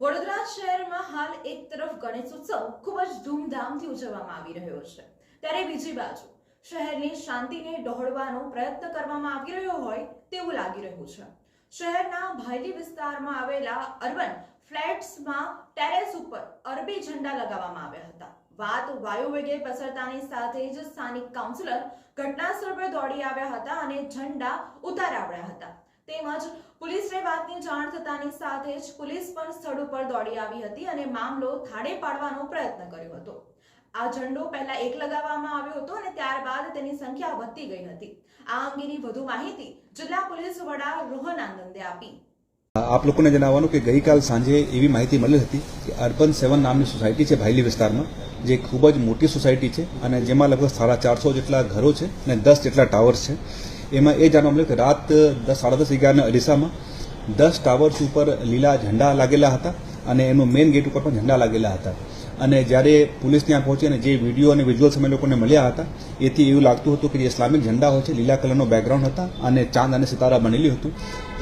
વડોદરા શહેરમાં હાલ એક તરફ ગણેશ ઉત્સવ ખૂબ જ ધૂમધામથી ઉજવવામાં આવી રહ્યો છે. ત્યારે બીજી બાજુ, શહેરની શાંતિને ડહોળવાનો પ્રયત્ન કરવામાં આવી રહ્યો હોય તેવું લાગી રહ્યું છે. શહેરના ભાયલી વિસ્તારમાં આવેલા અર્બન ફ્લેટ્સમાં ટેરેસ ઉપર અરબી ઝંડા લગાવવામાં આવ્યા હતા. વાત વાયુવેગે પસરતાની સાથે જ સ્થાનિક કાઉન્સિલર ઘટનાસ્થળ પર દોડી આવ્યા હતા અને ઝંડા ઉતારાવ્યા હતા. તેમજ પોલીસને વાતની જાણ થતાની સાથે જ પોલીસ પણ સ્થળ ઉપર દોડી આવી હતી અને મામલો થાળે પાડવાનો પ્રયત્ન કર્યો હતો. આ ઝંડો પહેલા એક લગાવવામાં આવ્યો હતો અને ત્યારબાદ તેની સંખ્યા વધતી ગઈ હતી. આ અંગેની વધુ માહિતી જિલ્લા પોલીસ વડા રોહન આનંદે આપી. આપ લોકોને જણાવવાનું કે ગઈકાલ સાંજે એવી માહિતી મળી હતી કે અર્બન સેવન નામની સોસાયટી છે ભાઈલી વિસ્તારમાં, જે ખૂબ જ મોટી સોસાયટી છે અને જેમાં લગભગ સાડા ચારસો જેટલા ઘરો છે અને દસ જેટલા ટાવર્સ છે. એમાં એ જાણવા મળ્યું કે રાત દસ, સાડા દસ અગિયારના અરીસામાં દસ ટાવર્સ ઉપર લીલા ઝંડા લાગેલા હતા અને એનો મેઇન ગેટ ઉપર પણ ઝંડા લાગેલા હતા. અને જ્યારે પોલીસ ત્યાં પહોંચી અને જે વીડિયો અને વિઝ્યુઅલ્સ અમે લોકોને મળ્યા હતા, એથી એવું લાગતું હતું કે જે ઇસ્લામિક ઝંડા હોય છે, લીલા કલરનો બેકગ્રાઉન્ડ હતા અને ચાંદ અને સિતારા બનેલી હતું.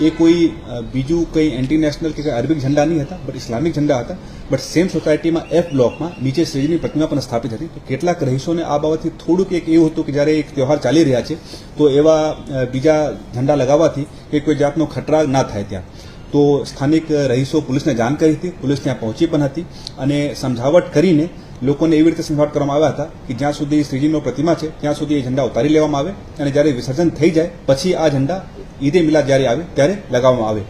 એ કોઈ બીજું કંઈ એન્ટી નેશનલ કે અરબિક ઝંડા નહીં હતા બટ ઇસ્લામિક ઝંડા હતા. બટ સેમ સોસાયટીમાં એફ બ્લોકમાં નીચે શ્રીજીની પ્રતિમા પણ સ્થાપિત હતી. તો કેટલાક રહીશોને આ બાબતથી થોડુંક એક એવું હતું કે જ્યારે એક તહેવાર ચાલી રહ્યા છે, તો એવા બીજા ઝંડા લગાવવાથી કે કોઈ જાતનો ખતરા ના થાય ત્યાં. તો સ્થાનિક રહીશો પોલીસને જાણ કરી હતી. પોલીસ ત્યાં પહોંચી પણ હતી અને સમજાવટ કરીને લોકોને એવી રીતે સમજાવટ કરવામાં આવ્યા હતા કે જ્યાં સુધી શ્રીજીનો પ્રતિમા છે, ત્યાં સુધી એ ઝંડા ઉતારી લેવામાં આવે અને જ્યારે વિસર્જન થઈ જાય, પછી આ ઝંડા ઈદે મિલાદ જ્યારે આવે ત્યારે લગાવવામાં આવે.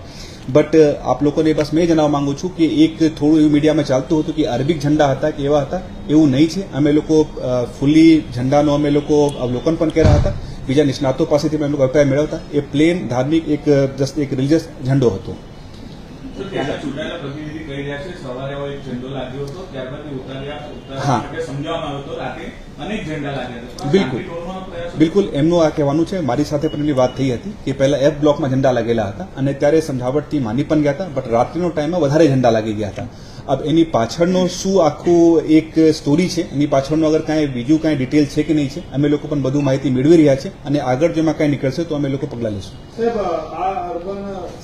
બટ આપ લોકોને બસ મેં જણાવવા માંગુ છું કે એક થોડું એવું મીડિયામાં ચાલતું હતું કે અરબિક ઝંડા હતા કે એવા હતા, એવું નહીં છે. અમે લોકો ફૂલી ઝંડાનો અમે લોકો અવલોકન પણ કર્યા હતા. બીજા નિષ્ણાતો પાસેથી અમે લોકો અભિપ્રાય મેળવતા. એ પ્લેન ધાર્મિક એક જસ્ટ એક રિલિજિયસ ઝંડો હતો. ચૂંટાયેલા પ્રતિનિધિ કહી રહ્યા છે સવારે એક ઝંડો લાગ્યો હતો ત્યારબાદ ઉતાર્યા હા. સમજાવવામાં આવ્યો હતો રાતે અનેક ઝંડા લાગ્યા હતા. બિલકુલ. બિલકુલ એમનું આ કહેવાનું છે મારી સાથે પણ એમની વાત થઈ હતી કે પહેલા એફ બ્લોકમાં ઝંડા લાગેલા હતા અને ત્યારે સમજાવટથી માની પણ ગયા હતા બટ રાત્રિનો ટાઈમમાં વધારે ઝંડા લાગી ગયા હતા. અબ એની પાછળનો શું આખું એક સ્ટોરી છે? એની પાછળનું અગર કાંઈ બીજું કાંઈ ડિટેલ છે કે નહીં છે? અમે લોકો પણ બધું માહિતી મેળવી રહ્યા છે અને આગળ જેમાં કાંઈ નીકળશે તો અમે લોકો પગલાં લઈશું સાહેબ આ અર્બન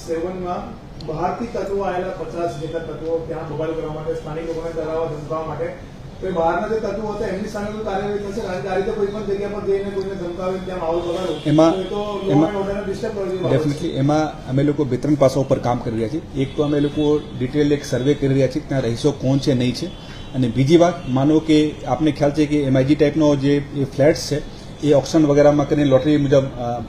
સેવનમાં બહારથી તત્વો આવેલા પચાસ જેટલા તત્વો ત્યાં બબાલ કરવા માટે સ્થાનિક લોકોને ડરાવવા ધમકાવવા માટે. તો એ બહારના જે તત્વો હતા એમની સામે તો કાર્યવાહી થશે? કારણ કે આ રીતે કોઈ પણ જગ્યા પર જઈને કોઈને ધમકાવે ત્યાં માહોલ બગાડો એમાં- તો ડેફિનેટલી એમાં અમે લોકો બે ત્રણ પાસા ઉપર કામ કરી રહ્યા છીએ. એક તો અમે લોકો ડિટેલ એક સર્વે કરી રહ્યા છીએ ત્યાં રહીશો કોણ છે નહીં છે. અને બીજી વાત માનો કે આપને ખ્યાલ છે કે એમઆઈજી ટાઈપનો જે ફ્લેટ્સ છે એ ઓપ્શન વગેરેમાં કરીને લોટરી મુજબ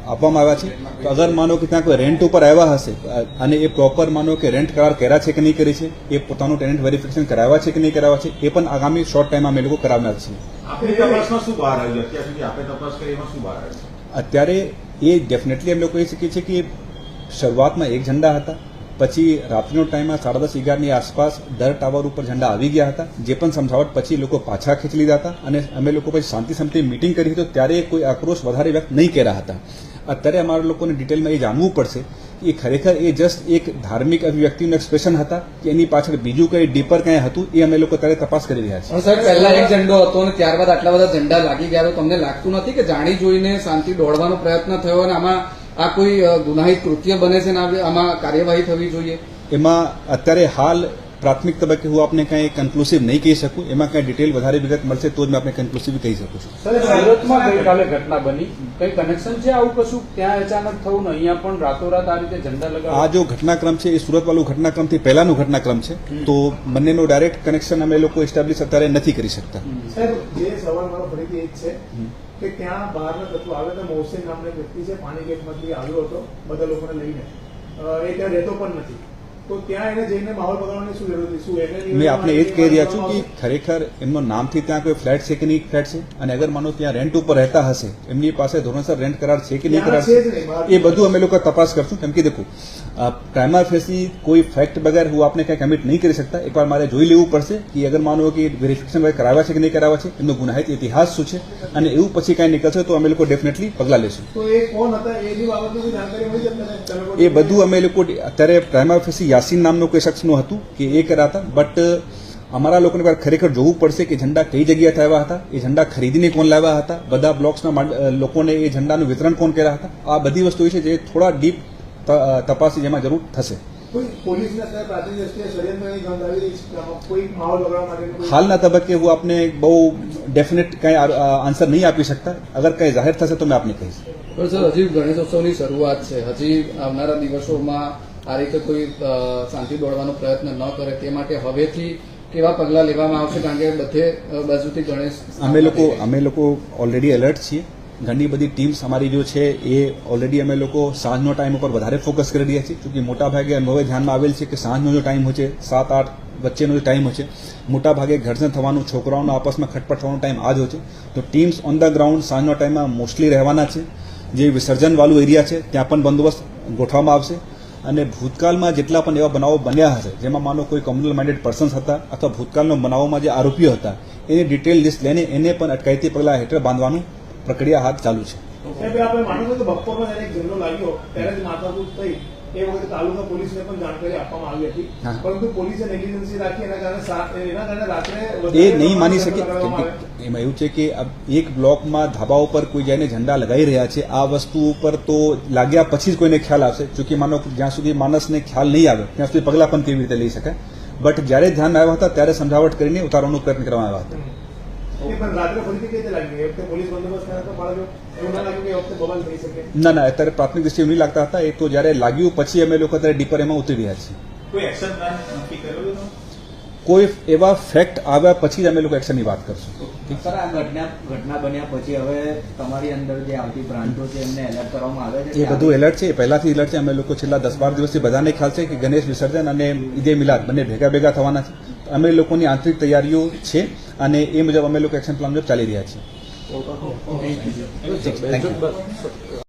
આપવામાં આવ્યા છે. તો અગર માનો કે ત્યાં કોઈ રેન્ટ ઉપર આવ્યા હશે અને એ પ્રોપર માનો કે રેન્ટ કરાર કર્યા છે કે નહીં કરી છે એ પોતાનું ટેનન્ટ વેરિફિકેશન કરાવ્યા છે કે નહીં કરાવ્યા છે એ પણ આગામી શોર્ટ ટાઈમમાં અમે લોકો કરાવનાર છીએ. અત્યાર એ ડેફિનેટલી એમ લોકો કહી શકીએ છીએ કે શરૂઆતમાં એક ઝંડા હતા. પછી રાત્રિનો ટાઈમમાં સાડા દસ અગિયારની આસપાસ દર ટાવર ઉપર ઝંડા આવી ગયા હતા. જે પણ સમજાવટ પછી લોકો પાછા ખેંચી લીધા હતા અને અમે લોકો પછી શાંતિ સમિતિ મિટિંગ કરી હતી. ત્યારે કોઈ આક્રોશ વધારે વ્યક્ત નહીં કર્યા હતા. અત્યારે અમારા લોકોને ડિટેલમાં એ જાણવું પડશે એ ખરેખર એ જસ્ટ એક ધાર્મિક અભિવ્યક્તિનું એક્સપ્રેશન હતા કે એની પાછળ બીજું કંઈ ડીપર કંઈ હતું એ અમે લોકો ત્યારે તપાસ કરી રહ્યા છીએ. સર પહેલા એક ઝંડો હતો અને ત્યારબાદ આટલા બધા ઝંડા લાગી ગયા. તમને લાગતું નથી કે જાણી જોઈને શાંતિ દોડવાનો પ્રયત્ન થયો અને આમાં આ કોઈ ગુનાહિત કૃત્ય બને છે ને આમાં કાર્યવાહી થવી જોઈએ? એમાં અત્યારે હાલ પ્રાથમિક તબક્કે હું આપને કાંઈ કન્ક્લુસિવ નહીં કહી શકું એમાં કંઈ ડિટેલ વધારે વિગત મળશે તો જ મેં આપને કન્ક્લુસિવ કહી શકું છું. સુરતમાં ગઈકાલે ઘટના બની. કઈ કનેક્શન છે આવું કશું? ત્યાં અચાનક થયું ને અહીંયા પણ રાતોરાત આ રીતે ઝંડા આ જો ઘટનાક્રમ છે એ સુરત વાળું ઘટનાક્રમથી પહેલાનું ઘટનાક્રમ છે તો બંનેનો ડાયરેક્ટ કનેક્શન અમે લોકો એસ્ટાબ્લિશ અત્યારે નથી કરી શકતા. સાહેબ જે સવાલ મારો ફરીથી એ જ છે કે ત્યાં બહારના તત્વો આવે તો મોહસેન નામનો વ્યક્તિ છે પાણી ગેટમાંથી આવ્યો હતો બધા લોકોને લઈને. એ ત્યાં રહેતો પણ નથી. મેં આપને એ જ કહી રહ્યા છું કે ખરેખર એમનો નામથી ત્યાં કોઈ ફ્લેટ છે કે નહીં ફ્લેટ છે? અને અગર માનો ત્યાં રેન્ટ ઉપર રહેતા હશે એમની પાસે ધોરણસર રેન્ટ કરાર છે કે નહીં કરાર છે એ બધું અમે લોકો તપાસ કરશું. કેમ કે દેખો પ્રાઇમર ફેસી કોઈ ફેક્ટ વગર હું આપને કંઈ કમિટ નહીં કરી શકતા. એકવાર મારે જોઈ લેવું પડશે કે અગર માનો કે વેરિફિકેશન વગર કરાવ્યા છે કે નહીં કરાવ્યા છે એમનો ગુનાહિત ઇતિહાસ શું છે? અને એવું પછી કાંઈ નીકળશે તો અમે લોકો ડેફિનેટલી પગલાં લેશું. એ બધું અમે લોકો અત્યારે પ્રાઇમર ફેસી યાસીન નામનો કોઈ શખ્સનું હતું કે એ કર્યા હતા બટ અમારા લોકોને પર ખરેખર જોવું પડશે કે ઝંડા કઈ જગ્યાએ આવ્યા હતા એ ઝંડા ખરીદીને કોણ લાવ્યા હતા બધા બ્લોક્સના લોકોને એ ઝંડાનું વિતરણ કોણ કર્યા હતા આ બધી વસ્તુ છે જે થોડા ડીપ તપાસ જેમાં જરૂર થશે. હાલના તબક્કે હું આપને બહુ ડેફિનેટ કંઈ આન્સર નહીં આપી શકતા. અગર કંઈ જાહેર થશે તો મેં આપને કહીશ. સર હજી ગણેશોત્સવની શરૂઆત છે. હજી આવનારા દિવસોમાં આ રીતે કોઈ શાંતિ દોડવાનો પ્રયત્ન ન કરે તે માટે હવેથી કેવા પગલાં લેવામાં આવશે કારણ કે બધે બાજુથી ગણેશ અમે લોકો અમે લોકો ઓલરેડી એલર્ટ છીએ. ઘણી બધી ટીમ્સ અમારી જો છે એ ઓલરેડી અમે લોકો સાંજનો ટાઈમ ઉપર વધારે ફોકસ કરી રહ્યા છીએ. ચૂંકિ મોટા ભાગે અનુભવે ધ્યાનમાં આવેલ છે કે સાંજનો જો ટાઈમ હોય છે સાત આઠ વચ્ચેનો જે ટાઈમ હોય છે મોટાભાગે ઘર્ષણ થવાનું છોકરાઓનો આપસમાં ખટપટ થવાનો ટાઈમ આ જ હોય છે. તો ટીમ્સ ઓન ધ ગ્રાઉન્ડ સાંજનો ટાઈમમાં મોસ્ટલી રહેવાના છે. જે વિસર્જનવાળું એરિયા છે ત્યાં પણ બંદોબસ્ત ગોઠવવામાં આવશે. અને ભૂતકાળમાં જેટલા પણ એવા બનાવો બન્યા હશે, જેમાં માનો કોઈ કમ્યુનલ માઇન્ડેડ પર્સન્સ હતા અથવા ભૂતકાળનો બનાવોમાં જે આરોપીઓ હતા, એની ડિટેલ લિસ્ટ લઈને એને પણ અટકાયતી પગલાં હેઠળ બાંધવાનું પ્રક્રિયા હાથ ચાલુ છે. આપણે માનું કે બપોરમાં જ્યારે એક લાગ્યો, ત્યારે જ માથાકૂટ થઈ. એ વખતે તાલુકા પોલીસને પણ જાણકારી આપવામાં આવી હતી. પરંતુ પોલીસે નેગ્લિજન્સી રાખી એના કારણે એના કારણે રાત્રે એ નહીં માની શકે. એમાં એવું છે કે એક બ્લોકમાં ધાબા ઉપર કોઈ જઈને ઝંડા લગાવી રહ્યા છે. આ વસ્તુ ઉપર તો લાગ્યા પછી જ કોઈને ખ્યાલ આવશે. જોકે માનો જ્યાં સુધી માણસને ખ્યાલ નહીં આવે ત્યાં સુધી પગલાં પણ કેવી રીતે લઈ શકાય? બટ જ્યારે ધ્યાન આવ્યા હતા ત્યારે સમજાવટ કરીને ઉતારવાનો પ્રયત્ન કરવામાં આવ્યા હતા. ના લાગ્યું કે એ વખતે બબાલ થઈ શકે. ના ના અત્યારે પ્રાથમિક દ્રષ્ટિએ એવું નહીં લાગતા હતા. એ તો જ્યારે લાગ્યું પછી અમે લોકો અત્યારે ડીપર એમાં ઉતરી રહ્યા છીએ. કોઈ એક્શન પ્લાન નક્કી કર્યો છે તમે? કોઈ એવા ફેક્ટ આવ્યા પછી જ અમે લોકો એક્શનની વાત કરશું. સર આ ઘટના ઘટના બન્યા પછી હવે તમારી અંદર જે આવતી બ્રાન્ચો છે એમને એલર્ટ કરવામાં આવે છે? એ બધું એલર્ટ છે. એ પહેલાથી એલર્ટ છે. અમે લોકો છેલ્લા દસ બાર દિવસથી બધાને ખ્યાલ છે કે ગણેશ વિસર્જન અને ઈદે મિલાદ બંને ભેગા ભેગા થવાના છે. અમે લોકોની આંતરિક તૈયારીઓ છે. અને એ મુજબ અમે લોકો એક્શન પ્લાન મુજબ ચાલી રહ્યા છીએ.